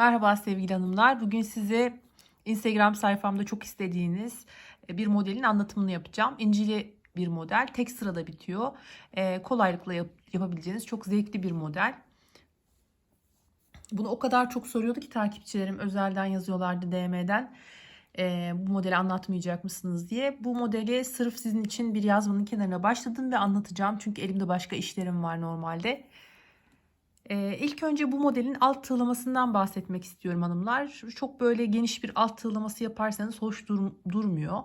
Merhaba sevgili hanımlar. Bugün size Instagram sayfamda çok istediğiniz e, bir modelin anlatımını yapacağım. İncili bir model. Tek sırada bitiyor. Ee, kolaylıkla yap- yapabileceğiniz çok zevkli bir model. Bunu o kadar çok soruyordu ki takipçilerim özelden yazıyorlardı DM'den. Ee, bu modeli anlatmayacak mısınız diye. Bu modeli sırf sizin için bir yazmanın kenarına başladım ve anlatacağım. Çünkü elimde başka işlerim var normalde. Ee, ilk önce bu modelin alt tığlamasından bahsetmek istiyorum hanımlar. Çok böyle geniş bir alt tığlaması yaparsanız hoş dur- durmuyor.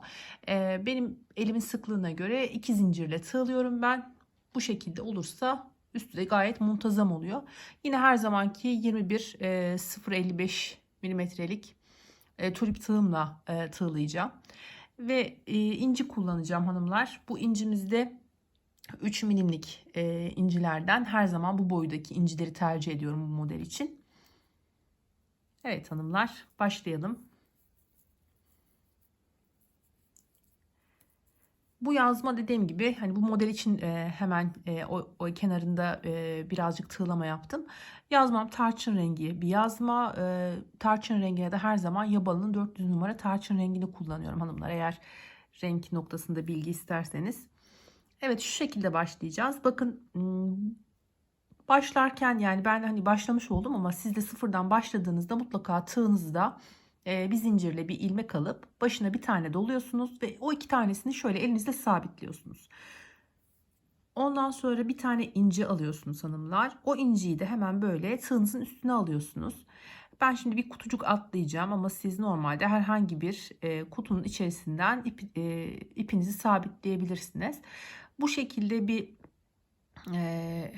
Ee, benim elimin sıklığına göre iki zincirle tığlıyorum ben. Bu şekilde olursa üstü de gayet muntazam oluyor. Yine her zamanki 21 e, 0.55 milimetrelik e, tulip tığımla e, tığlayacağım. Ve e, inci kullanacağım hanımlar. Bu incimizde 3 milimlik e, incilerden her zaman bu boydaki incileri tercih ediyorum bu model için. Evet hanımlar başlayalım. Bu yazma dediğim gibi hani bu model için e, hemen e, o, o kenarında e, birazcık tığlama yaptım. Yazmam tarçın rengi bir yazma. E, tarçın rengine de her zaman Yabalı'nın 400 numara tarçın rengini kullanıyorum hanımlar. Eğer renk noktasında bilgi isterseniz. Evet şu şekilde başlayacağız. Bakın başlarken yani ben hani başlamış oldum ama siz de sıfırdan başladığınızda mutlaka tığınızda e, bir zincirle bir ilmek alıp başına bir tane doluyorsunuz ve o iki tanesini şöyle elinizle sabitliyorsunuz. Ondan sonra bir tane inci alıyorsunuz hanımlar. O inciyi de hemen böyle tığınızın üstüne alıyorsunuz. Ben şimdi bir kutucuk atlayacağım ama siz normalde herhangi bir e, kutunun içerisinden ip, e, ipinizi sabitleyebilirsiniz. Bu şekilde bir e,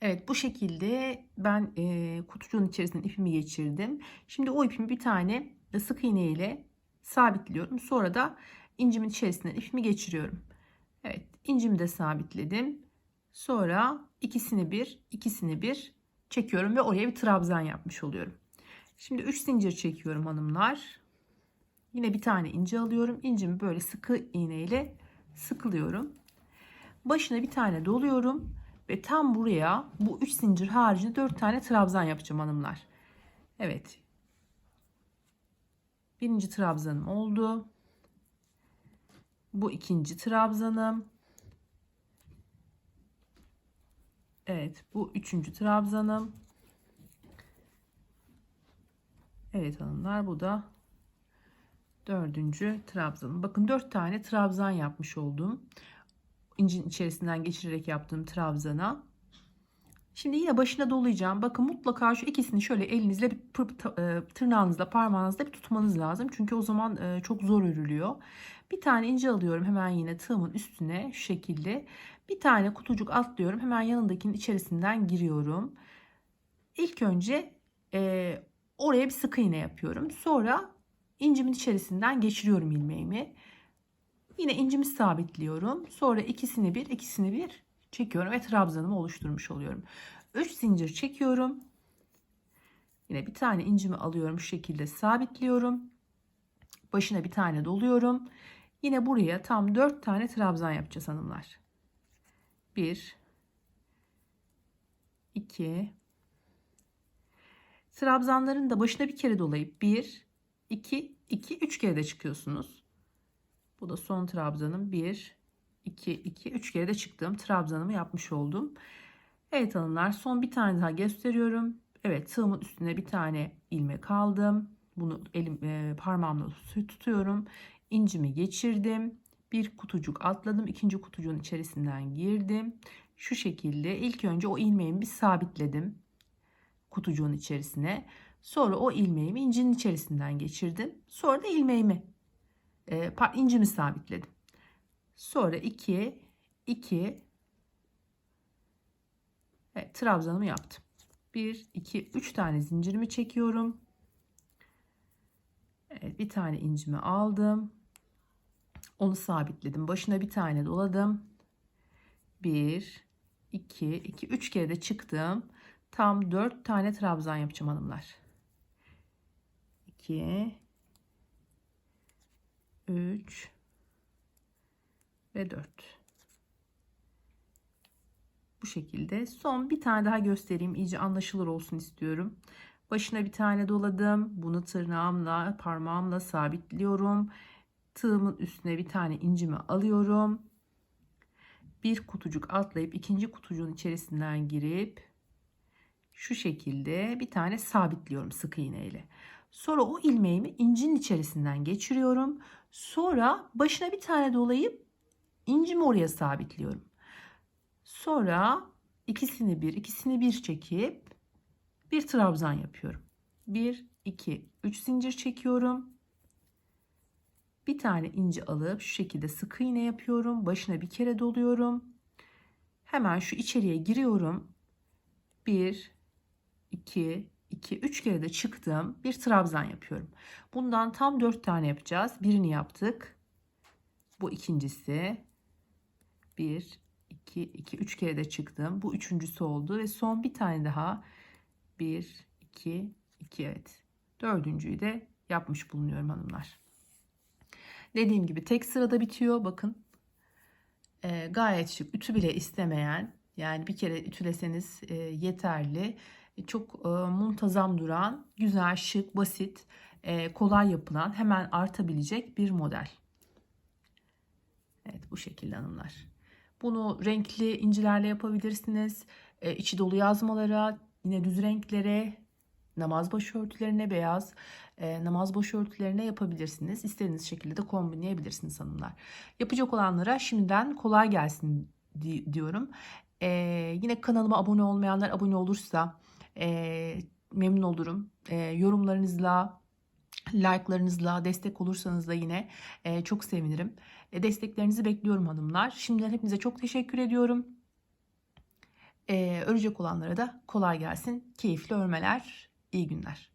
evet bu şekilde ben e, kutucuğun içerisine ipimi geçirdim. Şimdi o ipimi bir tane sık iğne ile sabitliyorum. Sonra da incimin içerisinden ipimi geçiriyorum. Evet incimi de sabitledim. Sonra ikisini bir ikisini bir çekiyorum ve oraya bir trabzan yapmış oluyorum. Şimdi 3 zincir çekiyorum hanımlar. Yine bir tane ince alıyorum. İncimi böyle sıkı iğne ile sıkılıyorum. Başına bir tane doluyorum ve tam buraya bu 3 zincir haricinde 4 tane trabzan yapacağım hanımlar. Evet. Birinci trabzanım oldu. Bu ikinci trabzanım. Evet, bu üçüncü trabzanım. Evet hanımlar, bu da dördüncü trabzanım. Bakın dört tane trabzan yapmış oldum. İncin içerisinden geçirerek yaptığım trabzana. Şimdi yine başına dolayacağım. Bakın mutlaka şu ikisini şöyle elinizle bir e, tırnağınızla parmağınızla bir tutmanız lazım. Çünkü o zaman e, çok zor örülüyor. Bir tane ince alıyorum hemen yine tığımın üstüne şu şekilde. Bir tane kutucuk atlıyorum. Hemen yanındakinin içerisinden giriyorum. İlk önce e, oraya bir sık iğne yapıyorum. Sonra incimin içerisinden geçiriyorum ilmeğimi. Yine incimi sabitliyorum. Sonra ikisini bir, ikisini bir çekiyorum ve trabzanımı oluşturmuş oluyorum. 3 zincir çekiyorum. Yine bir tane incimi alıyorum şu şekilde sabitliyorum. Başına bir tane doluyorum. Yine buraya tam 4 tane trabzan yapacağız hanımlar. 1 2 Trabzanların da başına bir kere dolayıp 1 2 2 3 kere de çıkıyorsunuz. Bu da son trabzanım. 1 2 2 3 kere de çıktığım trabzanımı yapmış oldum. Evet hanımlar son bir tane daha gösteriyorum. Evet tığımın üstüne bir tane ilmek aldım. Bunu elim e, parmağımla tutuyorum. İncimi geçirdim. Bir kutucuk atladım. ikinci kutucuğun içerisinden girdim. Şu şekilde ilk önce o ilmeğimi bir sabitledim. Kutucuğun içerisine. Sonra o ilmeğimi incinin içerisinden geçirdim. Sonra da ilmeğimi e, incimi sabitledim. Sonra 2 2 evet, trabzanımı yaptım. 1 2 3 tane zincirimi çekiyorum. Evet, bir tane incimi aldım. Onu sabitledim. Başına bir tane doladım. 1 2 2 3 kere de çıktım. Tam 4 tane trabzan yapacağım hanımlar. 2 3 ve 4 bu şekilde son bir tane daha göstereyim iyice anlaşılır olsun istiyorum Başına bir tane doladım. Bunu tırnağımla, parmağımla sabitliyorum. Tığımın üstüne bir tane incimi alıyorum. Bir kutucuk atlayıp ikinci kutucuğun içerisinden girip şu şekilde bir tane sabitliyorum sık iğne ile. Sonra o ilmeğimi incinin içerisinden geçiriyorum. Sonra başına bir tane dolayıp incimi oraya sabitliyorum. Sonra ikisini bir, ikisini bir çekip bir trabzan yapıyorum. 1 2 3 zincir çekiyorum. Bir tane inci alıp şu şekilde sık iğne yapıyorum. Başına bir kere doluyorum. Hemen şu içeriye giriyorum. 1 2 2 3 kere de çıktım. Bir trabzan yapıyorum. Bundan tam 4 tane yapacağız. Birini yaptık. Bu ikincisi. 1 2 2 3 kere de çıktım. Bu üçüncüsü oldu ve son bir tane daha 1, 2, 2 evet. Dördüncüyü de yapmış bulunuyorum hanımlar. Dediğim gibi tek sırada bitiyor. Bakın Ee, gayet şık. Ütü bile istemeyen yani bir kere ütüleseniz e, yeterli. Çok e, muntazam duran, güzel, şık, basit, e, kolay yapılan, hemen artabilecek bir model. Evet bu şekilde hanımlar. Bunu renkli incilerle yapabilirsiniz. E, içi dolu yazmalara, yine düz renklere, namaz başörtülerine beyaz e, namaz başörtülerine yapabilirsiniz. İstediğiniz şekilde de kombinleyebilirsiniz hanımlar. Yapacak olanlara şimdiden kolay gelsin di- diyorum. E, yine kanalıma abone olmayanlar abone olursa e, memnun olurum. E, yorumlarınızla, like'larınızla destek olursanız da yine e, çok sevinirim. E, desteklerinizi bekliyorum hanımlar. Şimdiden hepinize çok teşekkür ediyorum. E, örecek olanlara da kolay gelsin. Keyifli örmeler. İyi günler.